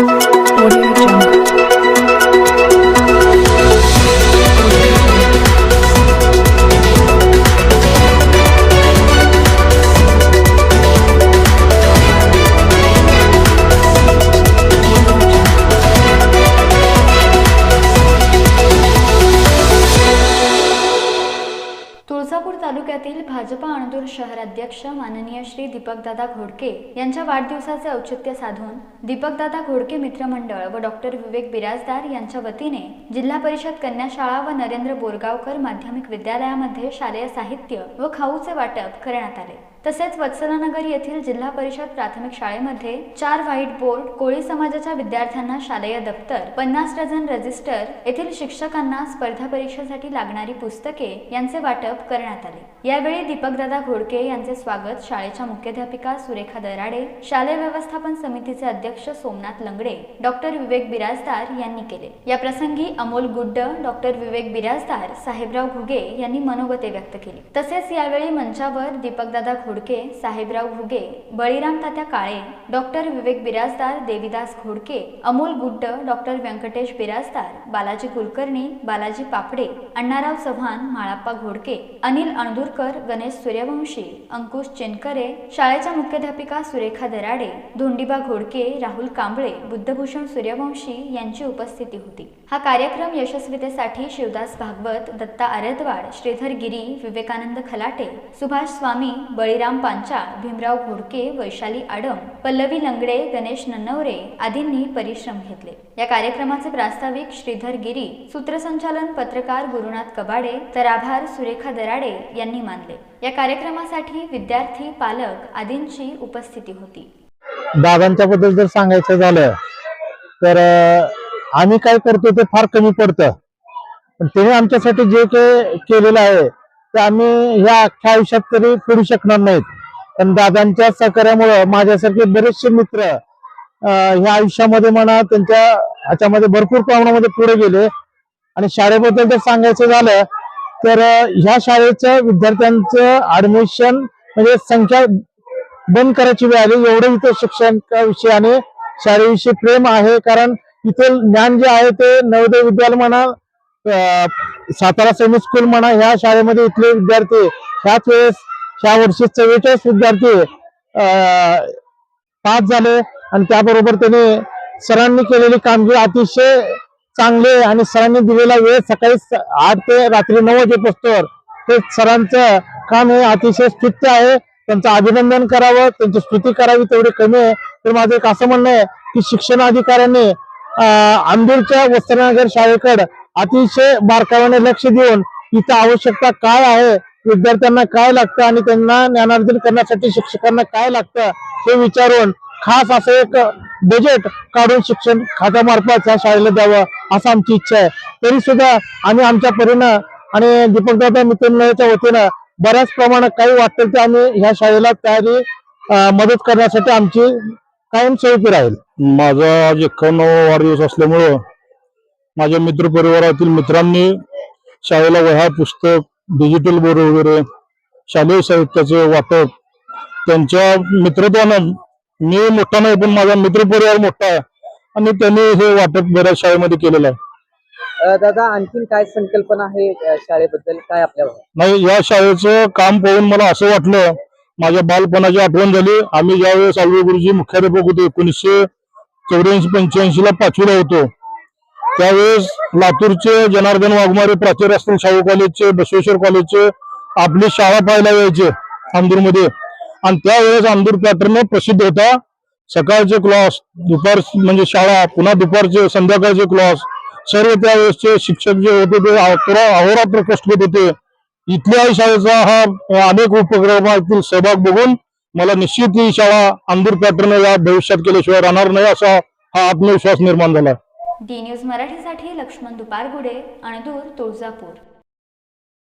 我 तालुक्यातील भाजपा अणदूर शहराध्यक्ष माननीय श्री दीपकदादा घोडके यांच्या वाढदिवसाचे औचित्य साधून दीपकदादा घोडके मित्रमंडळ व डॉक्टर विवेक बिराजदार यांच्या वतीने जिल्हा परिषद कन्या शाळा व नरेंद्र बोरगावकर माध्यमिक विद्यालयामध्ये शालेय साहित्य व खाऊचे वाटप करण्यात आले. तसेच वत्सलानगर येथील जिल्हा परिषद प्राथमिक शाळेमध्ये चार व्हाईट बोर्ड कोळी समाजाच्या विद्यार्थ्यांना शालेय दप्तर पन्नास डझन रजिस्टर येथील शिक्षकांना स्पर्धा परीक्षेसाठी लागणारी पुस्तके यांचे वाटप करण्यात आले. यावेळी दीपकदादा घोडके यांचे स्वागत शाळेच्या मुख्याध्यापिका सुरेखा दराडे शालेय व्यवस्थापन समितीचे अध्यक्ष सोमनाथ लंगडे डॉक्टर विवेक बिराजदार यांनी केले. या प्रसंगी अमोल गुड्ड डॉक्टर विवेक बिराजदार साहेबराव घुगे यांनी मनोगते व्यक्त केली. तसेच यावेळी मंचावर दीपकदादा घोडके साहेबराव घुगे बळीराम तात्या काळे डॉक्टर विवेक बिराजदार देविदास घोडके अमोल गुड्ड डॉक्टर व्यंकटेश बिराजदार बालाजी कुलकर्णी बालाजी पापडे अण्णाराव चव्हाण माळाप्पा घोडके अनिल अणदूर गणेश सूर्यवंशी अंकुश चेनकरे शाळेच्या मुख्याध्यापिका सुरेखा दराडे धोंडीबा घोडके राहुल कांबळे बुद्धभूषण सूर्यवंशी यांची उपस्थिती होती. हा कार्यक्रम यशस्वीतेसाठी शिवदास भागवत दत्ता आरतवाड श्रीधर गिरी विवेकानंद खलाटे सुभाष स्वामी बळीराम पांचाळ भीमराव घोडके वैशाली आडम पल्लवी लंगडे गणेश नन्नवरे आदींनी परिश्रम घेतले. या कार्यक्रमाचे प्रास्ताविक श्रीधर गिरी सूत्रसंचालन पत्रकार गुरुनाथ कबाडे तर आभार सुरेखा दराडे यांनी मानले. या कार्यक्रमासाठी विद्यार्थी पालक आदींची उपस्थिती होती. दादांच्या बद्दल जर सांगायचं झालं तर आम्ही काय करतो ते फार कमी पडतं. पण त्याने आमच्यासाठी जे काही केलेलं आहे ते आम्ही ह्या अख्ख्या आयुष्यात तरी फेडू शकणार नाहीत. पण दादांच्या सहकार्यामुळं माझ्यासारखे बरेचसे मित्र ह्या आयुष्यामध्ये म्हणा त्यांच्या ह्याच्यामध्ये भरपूर प्रमाणामध्ये पुढे गेले. आणि शाळेबद्दल जर सांगायचं झालं तर ह्या शाळेचं विद्यार्थ्यांचं ऍडमिशन म्हणजे संख्या बंद करायची वेळ आली. एवढं इथं शिक्षणाविषयी आणि शाळेविषयी प्रेम आहे. कारण इथे ज्ञान जे आहे ते नवोदय विद्यालय म्हणा अं, सातारा सेमी स्कूल म्हणा ह्या शाळेमध्ये इथले विद्यार्थी ह्याच वेळेस ह्या वर्षी चव्वेचाळीस विद्यार्थी पास झाले आणि त्याबरोबर त्याने सरांनी केलेली कामगिरी अतिशय चांगली आहे आणि सरांनी दिलेला वेळ सकाळी आठ ते रात्री नऊ वाजेपासून ते सरांचं काम हे अतिशय स्तुत्य आहे. त्यांचं अभिनंदन करावं त्यांची स्तुती करावी तेवढी कमी आहे. तर माझं एक असं म्हणणं आहे की शिक्षण अधिकाऱ्यांनी आंबीरच्या वस्त्रनगर शाळेकडे अतिशय बारकाव्याने लक्ष देऊन इथं आवश्यकता काय आहे विद्यार्थ्यांना काय लागतं आणि त्यांना ज्ञानार्जन करण्यासाठी शिक्षकांना काय लागतं हे विचारून खास असं एक बजेट काढून शिक्षण खात्यामार्फत ह्या शाळेला द्यावं असं आमची इच्छा आहे. तरी सुद्धा आम्ही आमच्या परीनं आणि दीपकदादा मित्रमंडळाच्या वतीनं बऱ्याच प्रमाणात काही वाटतं ते आम्ही ह्या शाळेला तयारी मदत करण्यासाठी आमची कायम स्वरूपी राहील. माझा आज एकावन्नावा वाढदिवस असल्यामुळं माझ्या मित्र परिवारातील मित्रांनी शाळेला वह्या पुस्तक डिजिटल बोर्ड वगैरे शालेय साहित्याचे वाटप त्यांच्या मित्रत्वानं मी मोठा नाही पण माझा मित्र परिवार मोठा आहे आणि त्यांनी हे वाटप बऱ्याच शाळेमध्ये केलेलं आहे. दादा आणखीन काय संकल्पना आहे शाळेबद्दल? काय आपल्या नाही या शाळेचं काम पाहून मला असं वाटलं माझ्या बालपणाची आठवण झाली. आम्ही ज्यावेळेस आलवे गुरुजी मुख्याध्यापक होते एकोणीसशे चौऱ्याऐंशी पंच्याऐंशी ला पाचवीला होतो. त्यावेळेस लातूरचे जनार्दन वाघमारे प्राचार्य असतील शाहू कॉलेजचे बसवेश्वर कॉलेजचे आपली शाळा पाहायला यायचे अंदूरमध्ये आणि त्यावेळेस अंदूर पॅटर्न प्रसिद्ध होता सकाळचे क्लास दुपार म्हणजे शाळा पुन्हा दुपारचे संध्याकाळचे क्लास सर्व त्यावेळेसचे शिक्षक जे होते ते अहोरात्र कष्ट घेत होते. इथल्या शाळेचा हा? अनेक उपक्रमातील सहभाग बघून मला निश्चित ही शाळा आंदूर पॅटर्न या भविष्यात केल्याशिवाय राहणार नाही असा हा आत्मविश्वास निर्माण झाला. डी न्यूज मराठीसाठी लक्ष्मण दुपारगुडे अणदूर तुळजापूर.